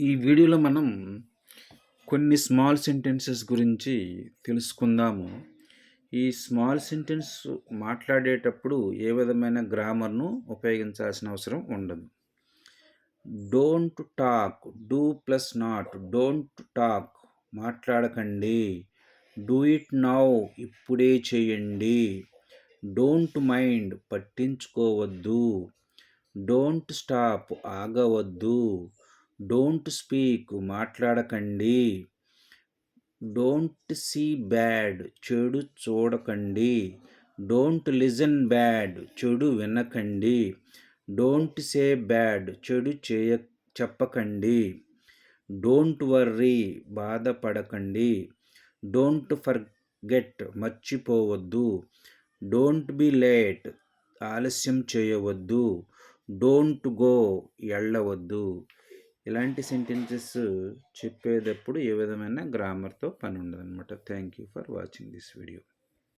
ఈ వీడియోలో మనం కొన్ని స్మాల్ సెంటెన్సెస్ గురించి తెలుసుకుందాము. ఈ స్మాల్ సెంటెన్స్ మాట్లాడేటప్పుడు ఏ విధమైన గ్రామర్ను ఉపయోగించాల్సిన అవసరం ఉండదు. Don't talk do plus not don't talk మాట్లాడకండి. డూ ఇట్ నౌ ఇప్పుడే చేయండి. డోంట్ మైండ్ పట్టించుకోవద్దు. డోంట్ స్టాప్ ఆగవద్దు. డోంట్ స్పీక్ మాట్లాడకండి. డోంట్ సీ బ్యాడ్ చెడు చూడకండి. డోంట్ లిజన్ బ్యాడ్ చెడు వినకండి. డోంట్ సే బ్యాడ్ చెడు చేయ చెప్పకండి. డోంట్ వర్రీ బాధపడకండి. డోంట్ ఫర్గెట్ మర్చిపోవద్దు. డోంట్ బి లేట్ ఆలస్యం చేయవద్దు. డోంట్ గో వెళ్ళవద్దు ఇలాంటి సెంటెన్సెస్ చెప్పేటప్పుడు ఏ విధమైన గ్రామర్తో పని ఉండదు అనమాట thank you for watching this video.